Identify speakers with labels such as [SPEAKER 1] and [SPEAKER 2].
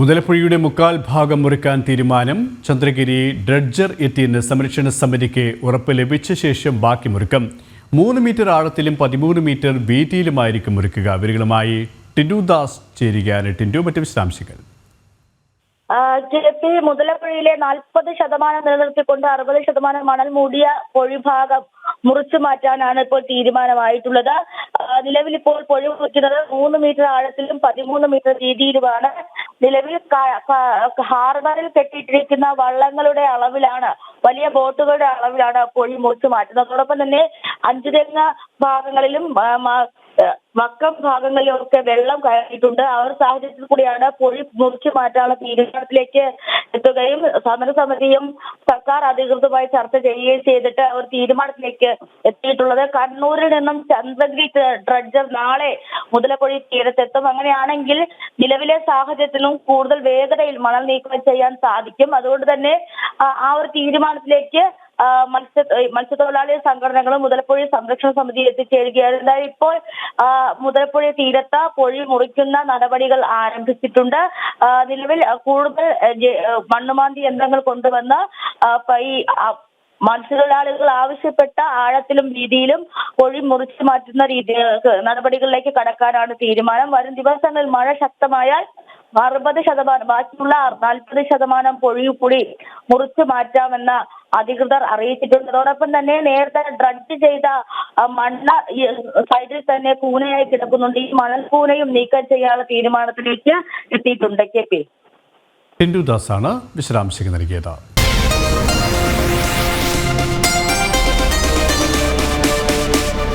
[SPEAKER 1] മുതലപ്പുഴയുടെ മുക്കാൽ ഭാഗം മുറിക്കാൻ തീരുമാനം. ചന്ദ്രഗിരി ഡ്രഡ്ജർ എത്തിയ സംരക്ഷണ സമിതിക്ക് ഉറപ്പ് ലഭിച്ച ശേഷം ബാക്കി മുറുക്കം. മൂന്ന് മീറ്റർ ആഴത്തിലും പതിമൂന്ന് മീറ്റർ വീതിയിലുമായിരിക്കും മുറിക്കുക. ഇവരുകളുമായി ടിൻഡു ദാസ് ചേരുകയാണ്. ടിൻഡു മറ്റു വിശദാംശങ്ങൾ?
[SPEAKER 2] കിഴക്കി മുതലപ്പുഴയിലെ നാൽപ്പത് ശതമാനം നിലനിർത്തിക്കൊണ്ട് അറുപത് ശതമാനം മണൽ മൂടിയ പൊഴിഭാഗം മുറിച്ചു മാറ്റാനാണ് ഇപ്പോൾ തീരുമാനമായിട്ടുള്ളത്. നിലവിൽ ഇപ്പോൾ പൊഴി മുറിക്കുന്നത് മൂന്ന് മീറ്റർ ആഴത്തിലും പതിമൂന്ന് മീറ്റർ വീതിയിലുമാണ്. നിലവിൽ ഹാർബറിൽ കെട്ടിയിട്ടിരിക്കുന്ന വള്ളങ്ങളുടെ അളവിലാണ് വലിയ ബോട്ടുകളുടെ അളവിലാണ് പൊഴി മുറിച്ചു മാറ്റുന്നത്. അതോടൊപ്പം തന്നെ അഞ്ചുതെങ്ങ് ഭാഗങ്ങളിലും വക്കം ഭാഗങ്ങളിലൊക്കെ വെള്ളം കയറിയിട്ടുണ്ട്. ആ ഒരു സാഹചര്യത്തിൽ കൂടിയാണ് പൊഴി മുറിച്ചു മാറ്റാനുള്ള തീരുമാനത്തിലേക്ക് എത്തുകയും സമരസമിതിയും സർക്കാർ അധികൃതരുമായി ചർച്ച ചെയ്യുകയും ചെയ്തിട്ട് ഒരു തീരുമാനത്തിലേക്ക് എത്തിയിട്ടുള്ളത്. കണ്ണൂരിൽ നിന്നും ചന്ദ്രഗിരി ഡ്രഡ്ജർ നാളെ മുതലപ്പൊഴി തീരത്തെത്തും. അങ്ങനെയാണെങ്കിൽ നിലവിലെ സാഹചര്യത്തിലും കൂടുതൽ വേഗതയിൽ മണൽ നീക്കം ചെയ്യാൻ സാധിക്കും. അതുകൊണ്ട് തന്നെ ആ, ഒരു തീരുമാനത്തിലേക്ക് മത്സ്യ മത്സ്യത്തൊഴിലാളി സംഘടനകളും മുതലപ്പുഴ സംരക്ഷണ സമിതി എത്തിച്ചേരുകയാണ്. ഇപ്പോൾ മുതലപ്പുഴ തീരത്ത് പൊഴി മുറിക്കുന്ന നടപടികൾ ആരംഭിച്ചിട്ടുണ്ട്. നിലവിൽ കൂടുതൽ മണ്ണുമാന്തി യന്ത്രങ്ങൾ കൊണ്ടുവന്ന് ഈ മത്സ്യത്തൊഴിലാളികൾ ആവശ്യപ്പെട്ട ആഴത്തിലും വീതിയിലും പൊഴി മുറിച്ചു മാറ്റുന്ന രീതി നടപടികളിലേക്ക് കടക്കാനാണ് തീരുമാനം. വരും ദിവസങ്ങളിൽ മഴ ശക്തമായാൽ അറുപത് ശതമാനം ബാക്കിയുള്ള നാൽപ്പത് ശതമാനം പൊഴി കൂടി മുറിച്ചു മാറ്റാമെന്ന അധികൃതർ അറിയിച്ചിട്ടുണ്ട്. അതോടൊപ്പം തന്നെ നേരത്തെ ഡ്രഡ്ജ് ചെയ്ത മണ്ണ സൈഡിൽ തന്നെ കൂനയായി കിടക്കുന്നുണ്ട്. ഈ മണൽ കൂനയും നീക്കം ചെയ്യാനുള്ള തീരുമാനത്തിലേക്ക് എത്തിയിട്ടുണ്ട് കെ പി.
[SPEAKER 1] ടിൻഡു ആണ് വിശദാംശങ്ങൾ നൽകിയത്.